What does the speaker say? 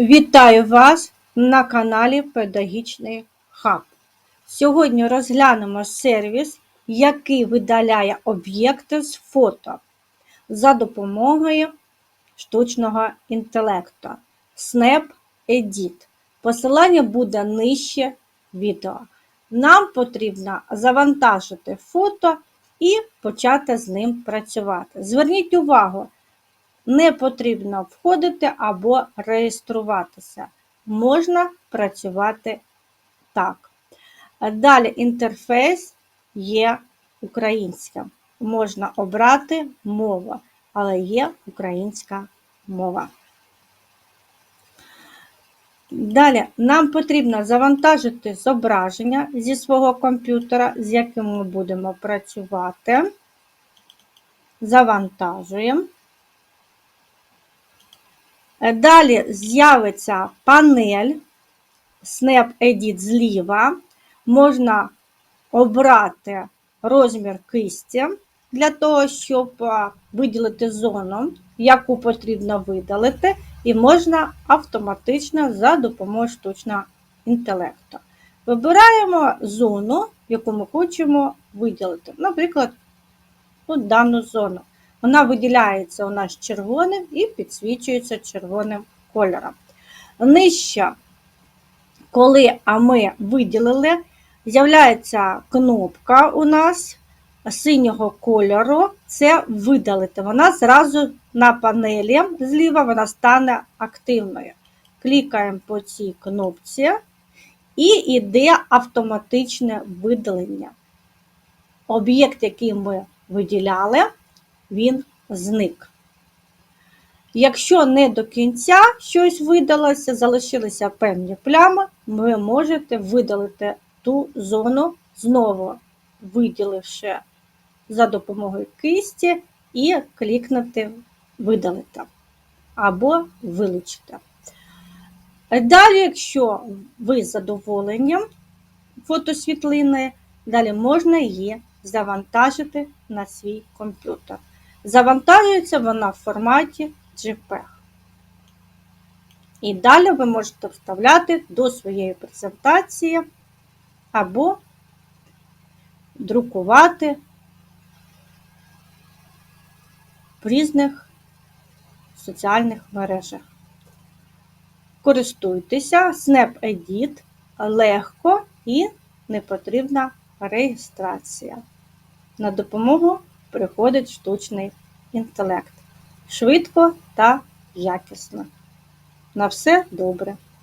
Вітаю вас на каналі Педагогічний хаб. Сьогодні розглянемо сервіс, який видаляє об'єкти з фото за допомогою штучного інтелекту Snap Edit. Посилання буде нижче відео. Нам потрібно завантажити фото і почати з ним працювати. Зверніть увагу, не потрібно входити або реєструватися. Можна працювати так. Далі інтерфейс є українським. Можна обрати мову, але є українська мова. Далі нам потрібно завантажити зображення зі свого комп'ютера, з яким ми будемо працювати. Завантажуємо. Далі з'явиться панель Snap Edit зліва. Можна обрати розмір кисті для того, щоб виділити зону, яку потрібно видалити, і можна автоматично за допомогою штучного інтелекту. Вибираємо зону, яку ми хочемо виділити. Наприклад, дану зону. Вона виділяється у нас червоним і підсвічується червоним кольором. Нижче, коли ми виділили, з'являється кнопка у нас синього кольору це видалити. Вона зразу на панелі зліва вона стане активною. Клікаємо по цій кнопці і йде автоматичне видалення. Об'єкт, який ми виділяли, він зник. Якщо не до кінця щось видалося, залишилися певні плями, ви можете видалити ту зону, знову виділивши за допомогою кисті і клікнути видалити або вилучити. Далі, якщо ви задоволені фотосвітлини, далі можна її завантажити на свій комп'ютер. Завантажується вона в форматі JPEG. І далі ви можете вставляти до своєї презентації або друкувати в різних соціальних мережах. Користуйтеся Snap Edit легко і не потрібна реєстрація. На допомогу приходить штучний інтелект. Швидко та якісно. На все добре!